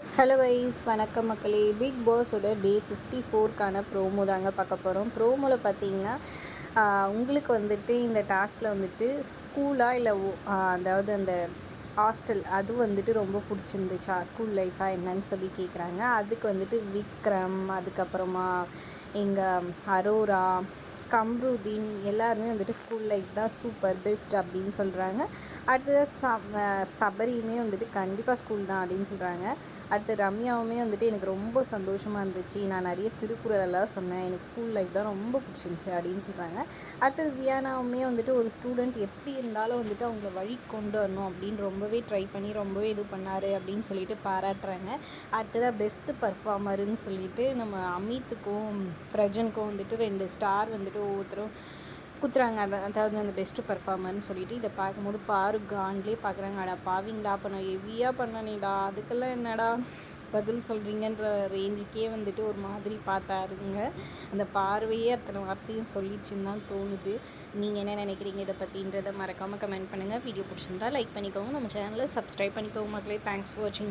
Hello வைஸ் வணக்கம் மக்களே. பிக் பாஸோட டே ஃபிஃப்டி ஃபோர்க்கான ப்ரோமோ தாங்க பார்க்க போகிறோம் ப்ரோமோவில் பார்த்தீங்கன்னா உங்களுக்கு வந்துட்டு இந்த டாஸ்கில் வந்துட்டு ஸ்கூலாக இல்லை அதாவது அந்த ஹாஸ்டல் அது வந்துட்டு ரொம்ப பிடிச்சிருந்துச்சா? ஸ்கூல் லைஃபாக என்னன்னு சொல்லி கேட்குறாங்க அதுக்கு வந்துட்டு விக்ரம் அதுக்கப்புறமா எங்கள் அரோரா கம்ருதீன் எல்லாருமே வந்துட்டு ஸ்கூல் லைஃப் தான் சூப்பர் பெஸ்ட் அப்படின்னு சொல்கிறாங்க அடுத்தது ச சபரியுமே வந்துட்டு கண்டிப்பாக ஸ்கூல் தான் அப்படின்னு சொல்கிறாங்க அடுத்து ரம்யாவுமே வந்துட்டு எனக்கு ரொம்ப சந்தோஷமாக இருந்துச்சு. நான் நிறைய திருக்குறள் எல்லாம் சொன்னேன். எனக்கு ஸ்கூல் லைஃப் தான் ரொம்ப பிடிச்சிருந்துச்சி அப்படின்னு சொல்கிறாங்க அடுத்தது வியானாவுமே வந்துட்டு ஒரு ஸ்டூடெண்ட் எப்படி இருந்தாலும் வந்துட்டு அவங்கள வழி கொண்டு வரணும் அப்படின்னு ரொம்பவே ட்ரை பண்ணி ரொம்பவே இது பண்ணார் அப்படின்னு சொல்லிட்டு பாராட்டுறாங்க. அடுத்ததாக பெஸ்ட்டு பர்ஃபார்மருன்னு சொல்லிட்டு நம்ம அமித்துக்கும் பிரஜனுக்கும் வந்துட்டு ரெண்டு ஸ்டார் வந்துட்டு ஒவ்வொருத்தரும் குத்துறாங்க. அத அதாவது அந்த பெஸ்ட்டு பர்ஃபார்மர்னு சொல்லிட்டு இதை பார்க்கும்போது பாரு காண்ட்லேயே பார்க்குறாங்க அடா பாவிங்களா? அப்போ நான் ஹெவியாக பண்ணனேடா. அதுக்கெல்லாம் என்னடா பதில் சொல்கிறீங்கன்ற ரேஞ்சுக்கே வந்துட்டு ஒரு மாதிரி பார்த்தாருங்க. அந்த பார்வையே அத்தனை வார்த்தையும் சொல்லிச்சுன்னு தான் தோணுது. நீங்கள் என்ன நினைக்கிறீங்க இதை பற்றின்றதை மறக்காமல் கமெண்ட் பண்ணுங்கள் வீடியோ பிடிச்சிருந்தா லைக் பண்ணிக்கோங்க. நம்ம சேனலை சப்ஸ்கிரைப் பண்ணிக்கோங்க மக்களே. தேங்க்ஸ் ஃபார் வாட்சிங்